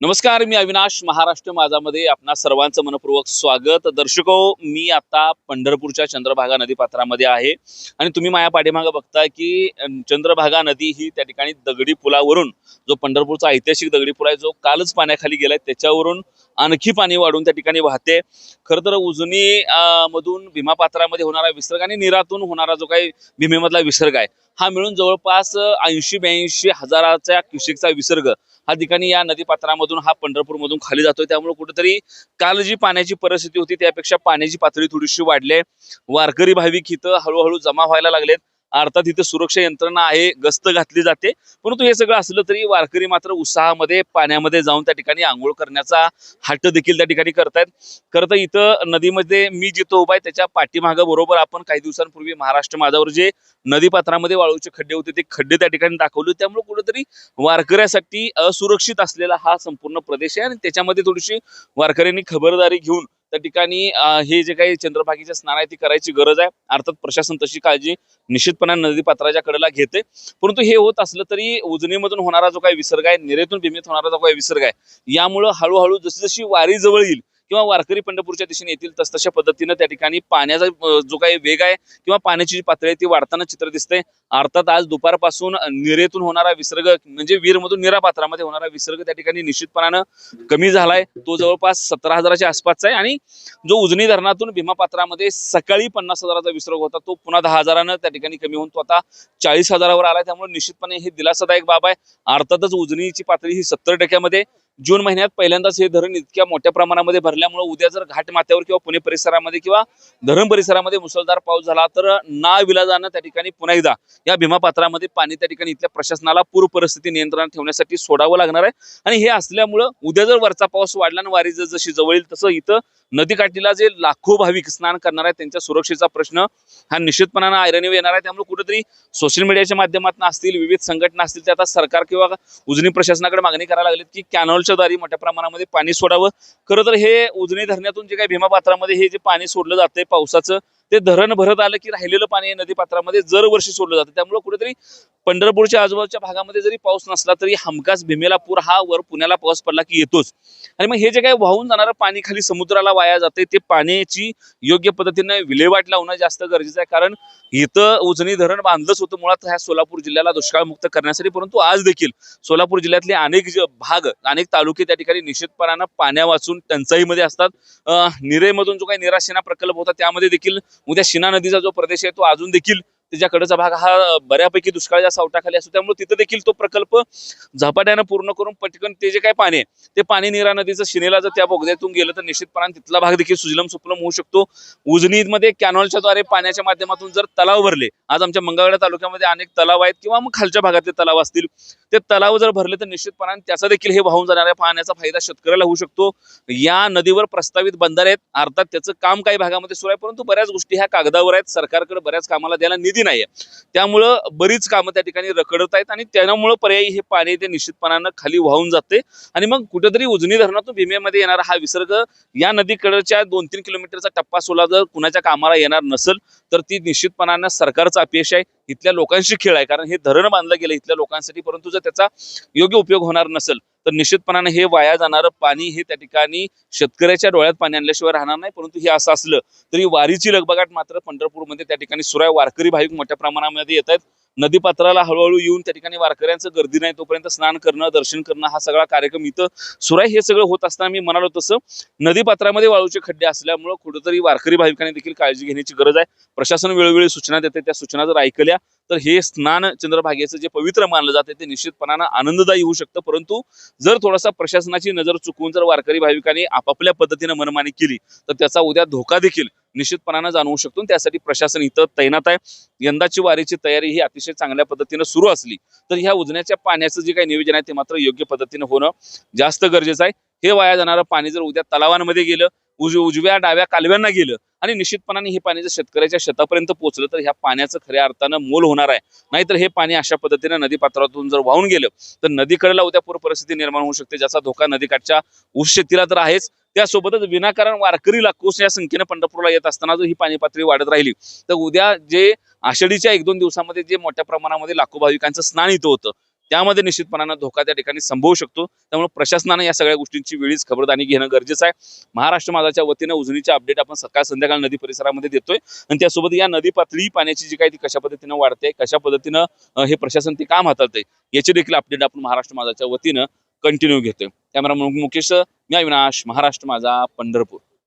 नमस्कार मी अविनाश महाराष्ट्र माझामध्ये आपणा सर्वांचं मनपूर्वक स्वागत. दर्शको मी आता पंढरपूरच्या चंद्रभागा नदीपात्रामध्ये आहे. आणि तुम्ही माझ्या पाठीमागं बघताय की चंद्रभागा नदी ही त्या ठिकाणी दगडी पुलावरून जो पंढरपूरचा ऐतिहासिक दगडी पूल आहे जो कालच पाण्याखाली गेलाय त्याच्यावरून आणखी पाणी वाढून त्या ठिकाणी वाहते. खरं तर उजनी मधून भीमापात्रामध्ये होणारा विसर्ग आणि निरातून होणारा जो काही भीमेमधला विसर्ग आहे हा मिळून जवळपास ऐंशी ब्याऐंशी हजाराच्या क्युसेकचा विसर्ग हा ठिकाणी या नदीपात्रामधून हा पंढरपूरमधून खाली जातोय. त्यामुळे कुठेतरी काल जी पाण्याची परिस्थिती होती त्यापेक्षा पाण्याची पातळी थोडीशी वाढली आहे. वारकरी भाविक इथं हळूहळू जमा व्हायला लागलेत. अर्थात इथं सुरक्षा यंत्रणा आहे गस्त घातली जाते. परंतु हे सगळं असलं तरी वारकरी मात्र उत्साहामध्ये पाण्यामध्ये जाऊन त्या ठिकाणी आंघोळ करण्याचा हट्ट देखील त्या ठिकाणी करतायत. खरं तर इथं नदीमध्ये मी जिथं उभा आहे त्याच्या पाठीमागं बरोबर आपण काही दिवसांपूर्वी महाराष्ट्र माझावर जे नदीपात्रामध्ये वाळूचे खड्डे होते ते खड्डे त्या ठिकाणी दाखवले. त्यामुळे कुठेतरी वारकऱ्यासाठी असुरक्षित असलेला हा संपूर्ण प्रदेश आहे आणि त्याच्यामध्ये थोडीशी वारकऱ्यांनी खबरदारी घेऊन त्या ठिकाणी हे जे काही चंद्रभागीचे स्नान आहे ती करायची गरज आहे. अर्थात प्रशासन तशी काळजी निश्चितपणे नदीपात्राच्या कडेला घेते. परंतु हे होत असलं तरी उजनीमधून होणारा जो काही विसर्ग आहे निरेतून भीमेत होणारा जो काही विसर्ग आहे यामुळं हळूहळू जशी जशी वारी जवळ येईल किंवा वारकरी पंढरपूरच्या दिशेने येतील तस तशा पद्धतीनं त्या ठिकाणी पाण्याचा जो काही वेग आहे किंवा पाण्याची जी पातळी आहे ती वाढताना चित्र दिसते अर्थात आज दुपारपासून निरेतून होणारा विसर्ग म्हणजे वीरमधून निरा पात्रामध्ये होणारा विसर्ग त्या ठिकाणी निश्चितपणानं कमी झालाय. तो जवळपास सतरा हजाराच्या आसपासचा आहे आणि जो उजनी धरणातून भीमा पात्रामध्ये सकाळी पन्नास हजाराचा विसर्ग होता तो पुन्हा दहा हजारानं त्या ठिकाणी कमी होऊन तो आता चाळीस हजारावर आलाय. त्यामुळे निश्चितपणे हे दिलासादायक बाब आहे. अर्थातच उजनीची पातळी ही सत्तर टक्क्यामध्ये जून महिन्यात पहिल्यांदाच हे धरण इतक्या मोठ्या प्रमाणामध्ये भरल्यामुळे उद्या जर घाट माथ्यावर किंवा पुणे परिसरामध्ये किंवा धरण परिसरामध्ये मुसळधार पाऊस झाला तर ना विलाजानं त्या ठिकाणी पुन्हा एकदा या भीमा पात्रामध्ये पाणी त्या ठिकाणी इथल्या प्रशासनाला पूर परिस्थिती नियंत्रणात ठेवण्यासाठी सोडावं लागणार आहे. आणि हे असल्यामुळं उद्या जर वरचा पाऊस वाढला आणि वारी जर जशी जवळ येईल तसं इथं नदीकाठीला जे लाखो भाविक स्नान करणार आहेत त्यांच्या सुरक्षेचा प्रश्न हा निश्चितपणानं ऐरणीवर येणार आहे. त्यामुळे कुठेतरी सोशल मीडियाच्या माध्यमातून असतील विविध संघटना असतील ते आता सरकार किंवा उजनी प्रशासनाकडे मागणी करायला लागली की कॅनॉल द्वारे मोठ्या प्रमाणामध्ये पाणी सोडावं. खरं तर हे उजनी धरणातून जे काही भीमा पात्रामध्ये हे जे पाणी सोडलं जातंय पावसाचं ते धरण भरत आलं की राहिलेलं पाणी हे नदी पात्रामध्ये सोडलं जातं. त्यामुळे कुठेतरी पंढरपूरच्या आजूबाजूच्या भागामध्ये जरी पाऊस नसला तरी हमखास भीमेला पूर हा वर पुण्याला पाऊस पडला की येतोच. आणि मग हे जे काही वाहून जाणारं पाणी खाली समुद्राला वाया जाते ते पाण्याची योग्य पद्धतीने विल्हेवाट लावणं जास्त गरजेचं आहे. कारण इथं उजनी धरण बांधलंच होतं मुळात ह्या सोलापूर जिल्ह्याला दुष्काळमुक्त करण्यासाठी परंतु आज देखील सोलापूर जिल्ह्यातले अनेक भाग अनेक तालुके त्या ठिकाणी निश्चितपणानं पाण्या वाचून टंचाईमध्ये असतात. निरेमधून जो काही निराशेना प्रकल्प होता त्यामध्ये देखील उद्या शिना नदीचा जो प्रदेश आहे तो अजून देखील त्याच्याकडचा भाग हा बऱ्यापैकी दुष्काळाच्या सावटाखाली असतो. त्यामुळे तिथं देखील तो प्रकल्प झपाट्यानं पूर्ण करून पटकन ते जे काही पाणी आहे ते पाणी निरा नदीचं शिनेला जर त्या बोगद्यातून गेलं तर निश्चितपणाने तिथला भाग देखील सुजलम सुपलम होऊ शकतो. उजनीमध्ये कॅनॉलच्या द्वारे पाण्याच्या माध्यमातून जर तलाव भरले आज आमच्या मंगळवेढा तालुक्यामध्ये अनेक तलाव आहेत किंवा मग खालच्या भागातले तलाव असतील ते तलाव जर भरले तर निश्चितपणाने त्याचा देखील हे वाहून जाणाऱ्या पाण्याचा फायदा शेतकऱ्याला होऊ शकतो. या नदीवर प्रस्तावित बंधारे आहेत अर्थात त्याचं काम काही भागामध्ये सुरू आहे परंतु बऱ्याच गोष्टी ह्या कागदावर आहेत. सरकारकडे बऱ्याच कामाला द्यायला निधी नाही आहे त्यामुळं बरीच कामं त्या ठिकाणी रखडत आहेत आणि त्यामुळं पर्यायी हे पाणी ते निश्चितपणानं खाली वाहून जाते. आणि मग कुठेतरी उजनी धरणातून भीमेमध्ये येणारा हा विसर्ग या नदीकडच्या दोन तीन किलोमीटरचा टप्पा सोला जर कुणाच्या कामाला येणार नसेल तर ती निश्चितपणानं सरकारचं अपयश आहे इथल्या लोकांशी खेळ आहे. कारण हे धरण बांधलं गेलं इथल्या लोकांसाठी परंतु जर त्याचा योग्य उपयोग होणार नसेल तर निश्चितपणाने हे वाया जाणारं पाणी हे त्या ठिकाणी शेतकऱ्याच्या डोळ्यात पाणी आणल्याशिवाय राहणार नाही परंतु हे असं असलं तरी वारीची लगबगाट मात्र पंढरपूरमध्ये त्या ठिकाणी सुराय वारकरी भाविक मोठ्या प्रमाणामध्ये येत आहेत. नदीपात्राला हळूहळू येऊन त्या ठिकाणी वारकऱ्यांचं गर्दी नाही तोपर्यंत स्नान करणं दर्शन करणं हा सगळा कार्यक्रम इथं सुराय हे सगळं होत असताना मी म्हणालो तसं नदीपात्रामध्ये वाळूचे खड्डे असल्यामुळं कुठंतरी वारकरी भाविकांनी देखील काळजी घेण्याची गरज आहे. प्रशासन वेळोवेळी सूचना देते त्या सूचना जर ऐकल्या तर हे स्नान चंद्रभागेचं जे पवित्र मानलं जाते ते निश्चितपणानं आनंददायी होऊ शकतं. परंतु जर थोडासा प्रशासनाची नजर चुकवून जर वारकरी भाविकांनी आपापल्या पद्धतीनं मनमानी केली तर त्याचा उद्या धोका देखील निश्चितपणानं जाणवू शकतो. त्यासाठी प्रशासन इथं तैनात आहे. यंदाची वारीची तयारी ही अतिशय चांगल्या पद्धतीनं सुरू असली तर ह्या उजण्याच्या पाण्याचं जे काही नियोजन आहे ते मात्र योग्य पद्धतीनं होणं जास्त गरजेचं आहे. हे वाया जाणारं पाणी जर उद्या तलावांमध्ये गेलं उज उजव्या डाव्या कालव्यांना गेलं आणि निश्चितपणाने हे पाणी जर शेतकऱ्याच्या शेतापर्यंत पोहोचलं तर ह्या पाण्याचं खऱ्या अर्थानं मोल होणार आहे. नाहीतर हे पाणी अशा पद्धतीने नदीपात्रातून जर वाहून गेलं तर नदीकडेला उद्या पूर परिस्थिती निर्माण होऊ शकते ज्याचा धोका नदीकाठच्या ऊस शेतीला तर आहेच. त्यासोबतच विनाकारण वारकरी लाखोस या संख्येने पंढरपूरला येत असताना जर ही पाणी पातळी वाढत राहिली तर उद्या जे आषाढीच्या एक दोन दिवसामध्ये जे मोठ्या प्रमाणामध्ये लाखो भाविकांचं स्नान इथं होतं त्यामध्ये निश्चितपणानं धोका त्या ठिकाणी संभवू शकतो. त्यामुळे प्रशासनानं या सगळ्या गोष्टींची वेळीच खबरदारी घेणं गरजेचं आहे. महाराष्ट्र माझाच्या वतीनं उजनीचे अपडेट आपण सकाळ संध्याकाळ नदी परिसरामध्ये देतोय. आणि त्यासोबत या नदी पातळी पाण्याची जी काही ती कशा पद्धतीनं वाढते कशा पद्धतीनं हे प्रशासन ते काम हाताळते याचे देखील अपडेट आपण महाराष्ट्र माझाच्या वतीनं कंटिन्यू घेतोय. कॅमेरा मुकेश मी अविनाश महाराष्ट्र माझा पंढरपूर.